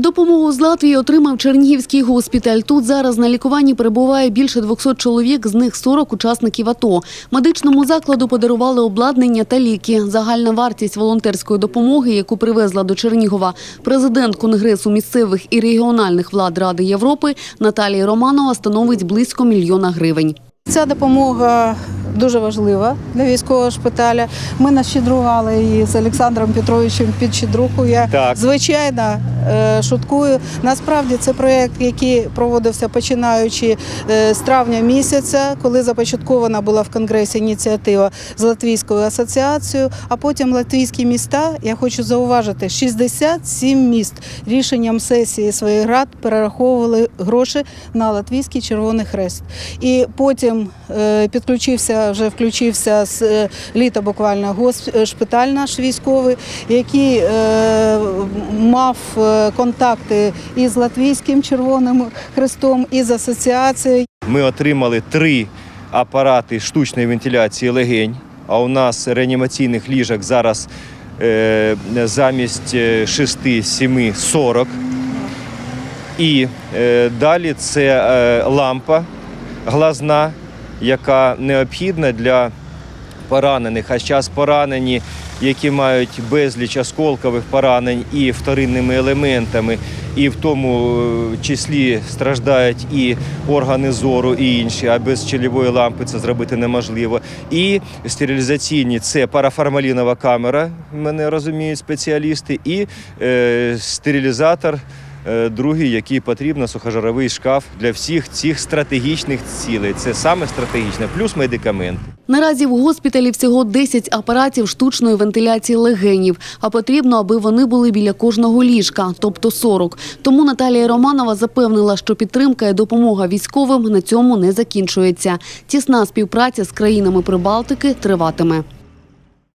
Допомогу з Латвії отримав Чернігівський госпіталь. Тут зараз на лікуванні перебуває більше 200 чоловік, з них 40 учасників АТО. Медичному закладу подарували обладнання та ліки. Загальна вартість волонтерської допомоги, яку привезла до Чернігова президент Конгресу місцевих і регіональних влад Ради Європи Наталія Романова, становить близько мільйона гривень. Ця допомога дуже важлива для військового шпиталя. Ми нащедрували її з Олександром Петровичем під щедруку. Я Так. звичайно шуткую. Насправді це проєкт, який проводився починаючи е, з травня місяця, коли започаткована була в Конгресі ініціатива з Латвійською асоціацією. А потім латвійські міста, я хочу зауважити, 67 міст рішенням сесії своїх рад перераховували гроші на Латвійський Червоний Хрест. І потім е, підключився, вже включився з е, літа буквально гос- е, наш військовий, який е, мав е, контакти і з Латвійським Червоним Хрестом, і з асоціацією. Ми отримали три апарати штучної вентиляції легень. А у нас реанімаційних ліжок зараз е, замість 6-7 40. І е, далі це е, лампа глазна, яка необхідна для поранених. А зараз поранені, які мають безліч осколкових поранень і вторинними елементами, і в тому е, числі страждають і органи зору, і інші, а без чолової лампи це зробити неможливо. І стерилізаційні це парафармалінова камера, мене розуміють спеціалісти, і е, стерилізатор. Е, Другий, який потрібно, сухожаровий шкаф для всіх цих стратегічних цілей. Це саме стратегічне, плюс медикаменти. Наразі в госпіталі всього 10 апаратів штучної вентиляції легенів, а потрібно, аби вони були біля кожного ліжка, тобто 40. Тому Наталія Романова запевнила, що підтримка і допомога військовим на цьому не закінчується. Тісна співпраця з країнами Прибалтики триватиме.